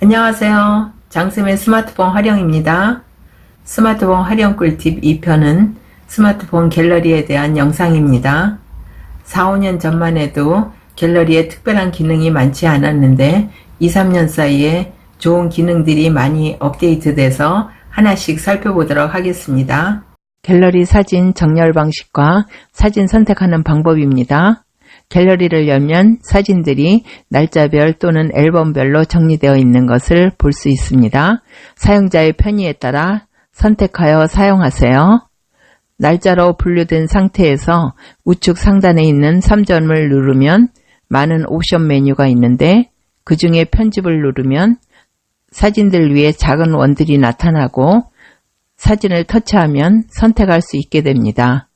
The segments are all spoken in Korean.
안녕하세요. 장쌤의 스마트폰 활용입니다. 스마트폰 활용 꿀팁 2편은 스마트폰 갤러리에 대한 영상입니다. 4, 5년 전만 해도 갤러리에 특별한 기능이 많지 않았는데 2, 3년 사이에 좋은 기능들이 많이 업데이트돼서 하나씩 살펴보도록 하겠습니다. 갤러리 사진 정렬 방식과 사진 선택하는 방법입니다. 갤러리를 열면 사진들이 날짜별 또는 앨범별로 정리되어 있는 것을 볼 수 있습니다. 사용자의 편의에 따라 선택하여 사용하세요. 날짜로 분류된 상태에서 우측 상단에 있는 3점을 누르면 많은 옵션 메뉴가 있는데 그 중에 편집을 누르면 사진들 위에 작은 원들이 나타나고 사진을 터치하면 선택할 수 있게 됩니다.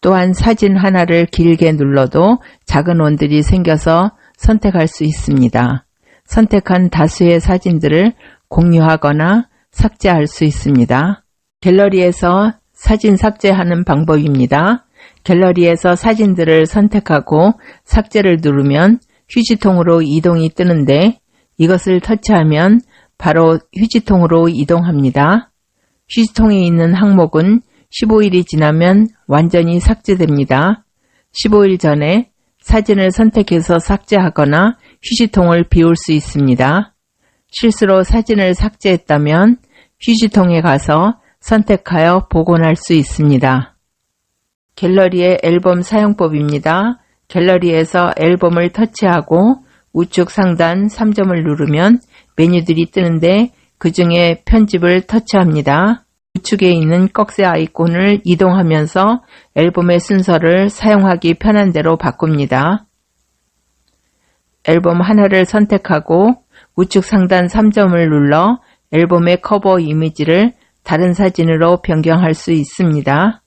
또한 사진 하나를 길게 눌러도 작은 원들이 생겨서 선택할 수 있습니다. 선택한 다수의 사진들을 공유하거나 삭제할 수 있습니다. 갤러리에서 사진 삭제하는 방법입니다. 갤러리에서 사진들을 선택하고 삭제를 누르면 휴지통으로 이동이 뜨는데 이것을 터치하면 바로 휴지통으로 이동합니다. 휴지통에 있는 항목은 15일이 지나면 완전히 삭제됩니다. 15일 전에 사진을 선택해서 삭제하거나 휴지통을 비울 수 있습니다. 실수로 사진을 삭제했다면 휴지통에 가서 선택하여 복원할 수 있습니다. 갤러리의 앨범 사용법입니다. 갤러리에서 앨범을 터치하고 우측 상단 3점을 누르면 메뉴들이 뜨는데 그 중에 편집을 터치합니다. 우측에 있는 꺽쇠 아이콘을 이동하면서 앨범의 순서를 사용하기 편한 대로 바꿉니다. 앨범 하나를 선택하고 우측 상단 3점을 눌러 앨범의 커버 이미지를 다른 사진으로 변경할 수 있습니다.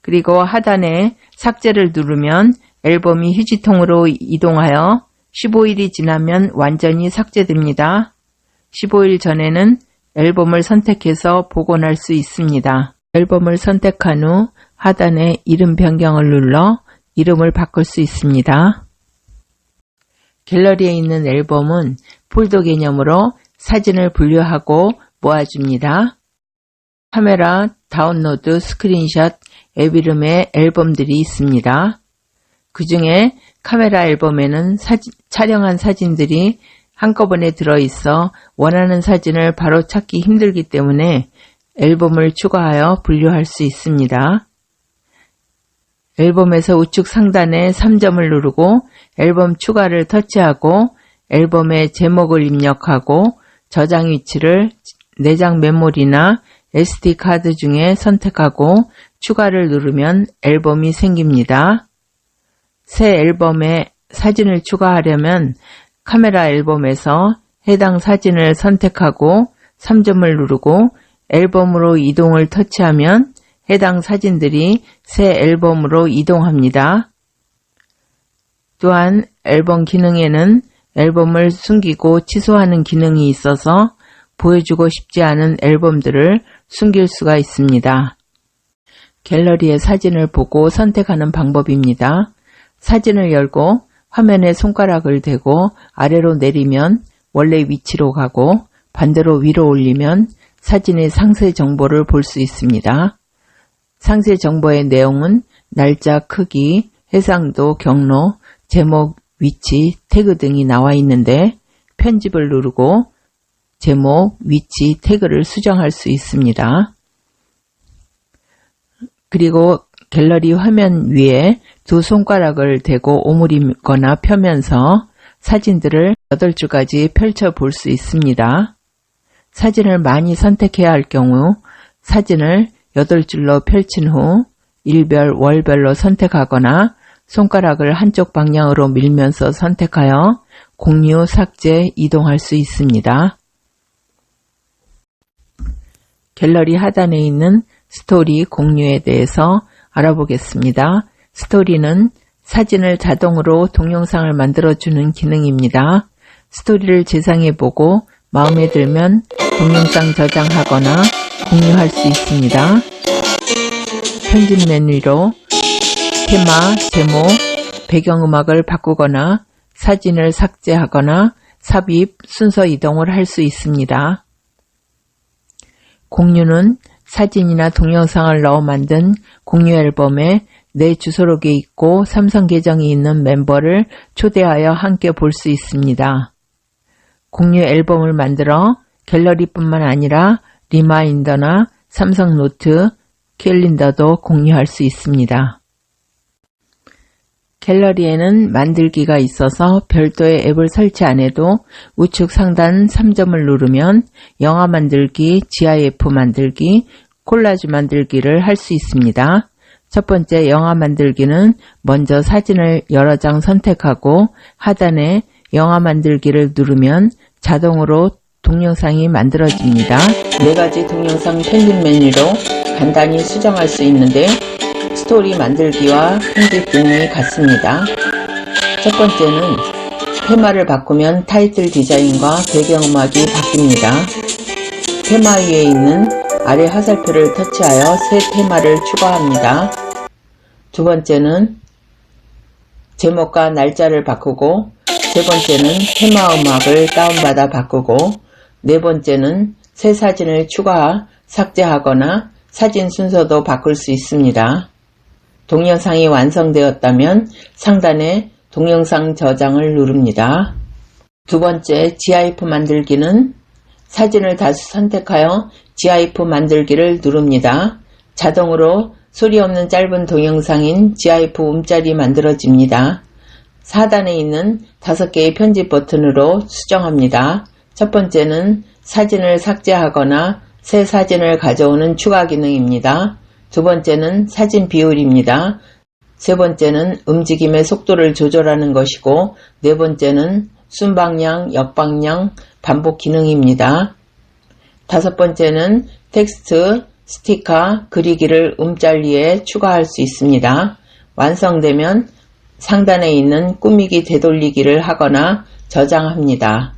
그리고 하단에 삭제를 누르면 앨범이 휴지통으로 이동하여 15일이 지나면 완전히 삭제됩니다. 15일 전에는 앨범을 선택해서 복원할 수 있습니다. 앨범을 선택한 후 하단에 이름 변경을 눌러 이름을 바꿀 수 있습니다. 갤러리에 있는 앨범은 폴더 개념으로 사진을 분류하고 모아줍니다. 카메라, 다운로드, 스크린샷, 앱 이름의 앨범들이 있습니다. 그 중에 카메라 앨범에는 사진, 촬영한 사진들이 한꺼번에 들어있어 원하는 사진을 바로 찾기 힘들기 때문에 앨범을 추가하여 분류할 수 있습니다. 앨범에서 우측 상단에 3점을 누르고 앨범 추가를 터치하고 앨범의 제목을 입력하고 저장 위치를 내장 메모리나 SD 카드 중에 선택하고 추가를 누르면 앨범이 생깁니다. 새 앨범에 사진을 추가하려면 카메라 앨범에서 해당 사진을 선택하고 3점을 누르고 앨범으로 이동을 터치하면 해당 사진들이 새 앨범으로 이동합니다. 또한 앨범 기능에는 앨범을 숨기고 취소하는 기능이 있어서 보여주고 싶지 않은 앨범들을 숨길 수가 있습니다. 갤러리의 사진을 보고 선택하는 방법입니다. 사진을 열고 화면에 손가락을 대고 아래로 내리면 원래 위치로 가고 반대로 위로 올리면 사진의 상세 정보를 볼 수 있습니다. 상세 정보의 내용은 날짜, 크기, 해상도, 경로, 제목, 위치, 태그 등이 나와 있는데 편집을 누르고 제목, 위치, 태그를 수정할 수 있습니다. 그리고 갤러리 화면 위에 두 손가락을 대고 오므리거나 펴면서 사진들을 8줄까지 펼쳐 볼 수 있습니다. 사진을 많이 선택해야 할 경우 사진을 8줄로 펼친 후 일별, 월별로 선택하거나 손가락을 한쪽 방향으로 밀면서 선택하여 공유, 삭제, 이동할 수 있습니다. 갤러리 하단에 있는 스토리 공유에 대해서 알아보겠습니다. 스토리는 사진을 자동으로 동영상을 만들어주는 기능입니다. 스토리를 재상해보고 마음에 들면 동영상 저장하거나 공유할 수 있습니다. 편집 메뉴로 테마, 제목, 배경음악을 바꾸거나 사진을 삭제하거나 삽입, 순서 이동을 할 수 있습니다. 공유는 사진이나 동영상을 넣어 만든 공유 앨범에 내 주소록이 있고 삼성 계정이 있는 멤버를 초대하여 함께 볼 수 있습니다. 공유 앨범을 만들어 갤러리뿐만 아니라 리마인더나 삼성 노트, 캘린더도 공유할 수 있습니다. 갤러리에는 만들기가 있어서 별도의 앱을 설치 안 해도 우측 상단 3점을 누르면 영화 만들기, GIF 만들기, 콜라주 만들기를 할 수 있습니다. 첫 번째 영화 만들기는 먼저 사진을 여러 장 선택하고 하단에 영화 만들기를 누르면 자동으로 동영상이 만들어집니다. 네 가지 동영상 편집 메뉴로 간단히 수정할 수 있는데 스토리 만들기와 편집 등이 같습니다. 첫 번째는 테마를 바꾸면 타이틀 디자인과 배경음악이 바뀝니다. 테마 위에 있는 아래 화살표를 터치하여 새 테마를 추가합니다. 두 번째는 제목과 날짜를 바꾸고 세 번째는 테마 음악을 다운받아 바꾸고 네 번째는 새 사진을 추가, 삭제하거나 사진 순서도 바꿀 수 있습니다. 동영상이 완성되었다면 상단에 동영상 저장을 누릅니다. 두 번째 GIF 만들기는 사진을 다시 선택하여 GIF 만들기를 누릅니다. 자동으로 소리 없는 짧은 동영상인 GIF 움짤이 만들어집니다. 사단에 있는 다섯 개의 편집 버튼으로 수정합니다. 첫 번째는 사진을 삭제하거나 새 사진을 가져오는 추가 기능입니다. 두 번째는 사진 비율입니다. 세 번째는 움직임의 속도를 조절하는 것이고 네 번째는 순방향, 역방향, 반복 기능입니다. 다섯 번째는 텍스트, 스티커, 그리기를 음짤리에 추가할 수 있습니다. 완성되면 상단에 있는 꾸미기 되돌리기를 하거나 저장합니다.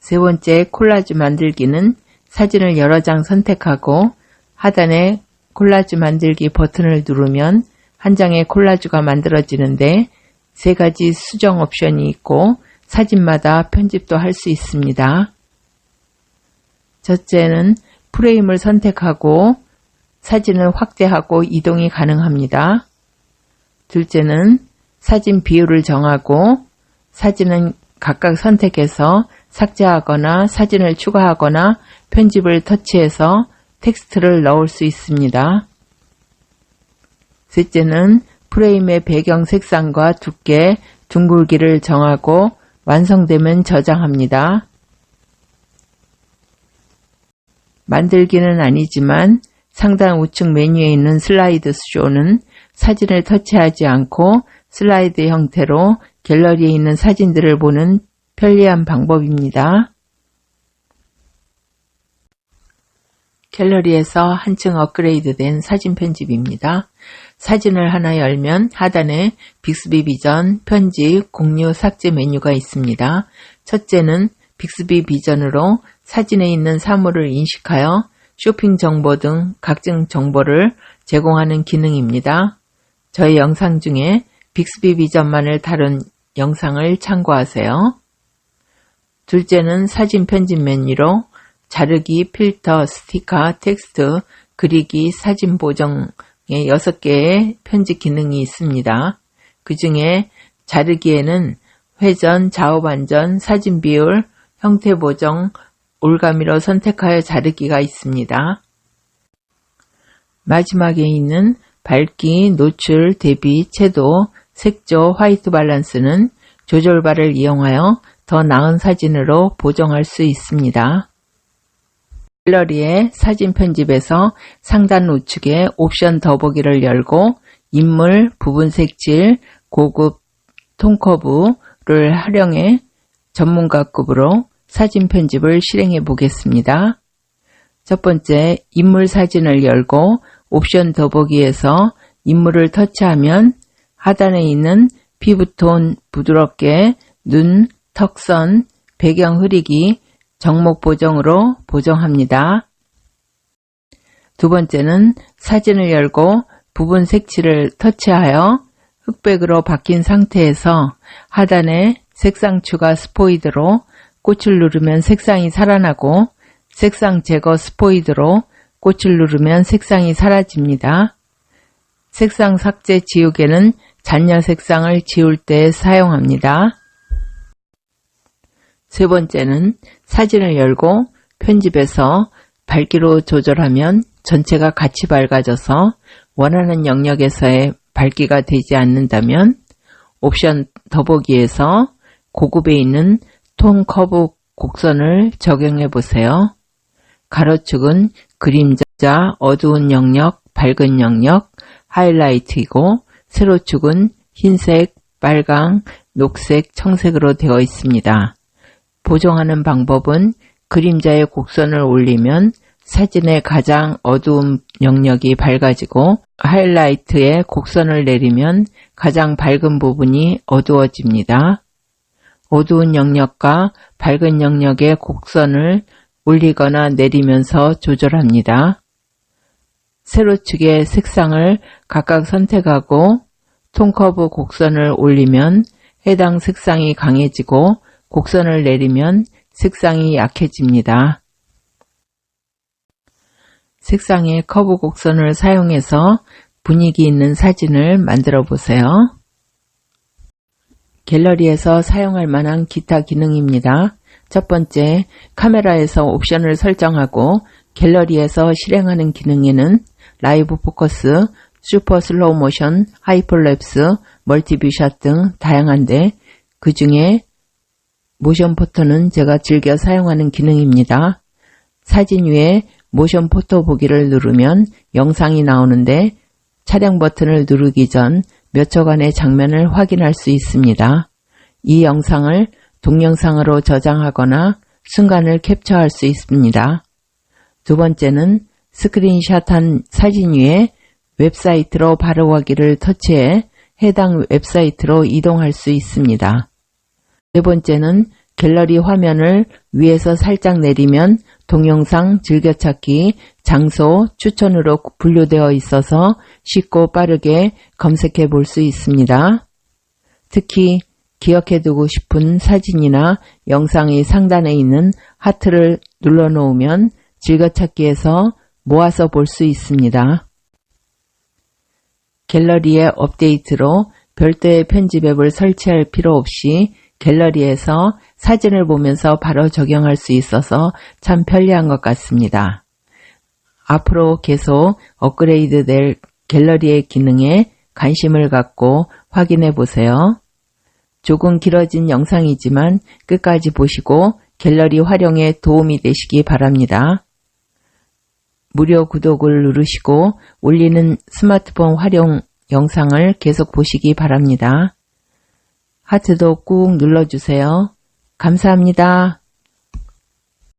세 번째 콜라주 만들기는 사진을 여러 장 선택하고 하단에 콜라주 만들기 버튼을 누르면 한 장의 콜라주가 만들어지는데 세 가지 수정 옵션이 있고 사진마다 편집도 할 수 있습니다. 첫째는 프레임을 선택하고 사진을 확대하고 이동이 가능합니다. 둘째는 사진 비율을 정하고 사진은 각각 선택해서 삭제하거나 사진을 추가하거나 편집을 터치해서 텍스트를 넣을 수 있습니다. 셋째는 프레임의 배경 색상과 두께, 둥글기를 정하고 완성되면 저장합니다. 만들기는 아니지만 상단 우측 메뉴에 있는 슬라이드 쇼는 사진을 터치하지 않고 슬라이드 형태로 갤러리에 있는 사진들을 보는 편리한 방법입니다. 갤러리에서 한층 업그레이드된 사진 편집입니다. 사진을 하나 열면 하단에 빅스비 비전, 편집, 공유, 삭제 메뉴가 있습니다. 첫째는 빅스비 비전으로 사진에 있는 사물을 인식하여 쇼핑 정보 등 각종 정보를 제공하는 기능입니다. 저희 영상 중에 빅스비 비전만을 다룬 영상을 참고하세요. 둘째는 사진 편집 메뉴로 자르기, 필터, 스티커, 텍스트, 그리기, 사진 보정의 6개의 편집 기능이 있습니다. 그 중에 자르기에는 회전, 좌우 반전, 사진 비율, 형태 보정, 올가미로 선택하여 자르기가 있습니다. 마지막에 있는 밝기, 노출, 대비, 채도, 색조, 화이트 밸런스는 조절바를 이용하여 더 나은 사진으로 보정할 수 있습니다. 갤러리의 사진 편집에서 상단 우측에 옵션 더보기를 열고 인물, 부분 색칠, 고급, 톤커브를 활용해 전문가급으로 사진 편집을 실행해 보겠습니다. 첫 번째, 인물 사진을 열고 옵션 더보기에서 인물을 터치하면 하단에 있는 피부톤 부드럽게 눈, 턱선, 배경 흐리기, 정목 보정으로 보정합니다. 두 번째는 사진을 열고 부분 색칠을 터치하여 흑백으로 바뀐 상태에서 하단에 색상 추가 스포이드로 꽃을 누르면 색상이 살아나고 색상 제거 스포이드로 꽃을 누르면 색상이 사라집니다. 색상 삭제 지우개는 잔여 색상을 지울 때 사용합니다. 세 번째는 사진을 열고 편집해서 밝기로 조절하면 전체가 같이 밝아져서 원하는 영역에서의 밝기가 되지 않는다면 옵션 더보기에서 고급에 있는 톤 커브 곡선을 적용해 보세요. 가로축은 그림자, 어두운 영역, 밝은 영역, 하이라이트이고 세로축은 흰색, 빨강, 녹색, 청색으로 되어 있습니다. 보정하는 방법은 그림자의 곡선을 올리면 사진의 가장 어두운 영역이 밝아지고 하이라이트에 곡선을 내리면 가장 밝은 부분이 어두워집니다. 어두운 영역과 밝은 영역의 곡선을 올리거나 내리면서 조절합니다. 세로축의 색상을 각각 선택하고 톤커브 곡선을 올리면 해당 색상이 강해지고 곡선을 내리면 색상이 약해집니다. 색상의 커브 곡선을 사용해서 분위기 있는 사진을 만들어 보세요. 갤러리에서 사용할 만한 기타 기능입니다. 첫 번째, 카메라에서 옵션을 설정하고 갤러리에서 실행하는 기능에는 라이브 포커스, 슈퍼 슬로우 모션, 하이퍼랩스, 멀티뷰샷 등 다양한데 그 중에 모션 포토는 제가 즐겨 사용하는 기능입니다. 사진 위에 모션 포토 보기를 누르면 영상이 나오는데 촬영 버튼을 누르기 전 몇 초간의 장면을 확인할 수 있습니다. 이 영상을 동영상으로 저장하거나 순간을 캡처할 수 있습니다. 두 번째는 스크린샷한 사진 위에 웹사이트로 바로 가기를 터치해 해당 웹사이트로 이동할 수 있습니다. 네 번째는 갤러리 화면을 위에서 살짝 내리면 동영상, 즐겨찾기, 장소, 추천으로 분류되어 있어서 쉽고 빠르게 검색해 볼 수 있습니다. 특히 기억해두고 싶은 사진이나 영상이 상단에 있는 하트를 눌러 놓으면 즐겨찾기에서 모아서 볼 수 있습니다. 갤러리의 업데이트로 별도의 편집 앱을 설치할 필요 없이 갤러리에서 사진을 보면서 바로 적용할 수 있어서 참 편리한 것 같습니다. 앞으로 계속 업그레이드 될 갤러리의 기능에 관심을 갖고 확인해 보세요. 조금 길어진 영상이지만 끝까지 보시고 갤러리 활용에 도움이 되시기 바랍니다. 무료 구독을 누르시고 올리는 스마트폰 활용 영상을 계속 보시기 바랍니다. 하트도 꾹 눌러주세요. 감사합니다.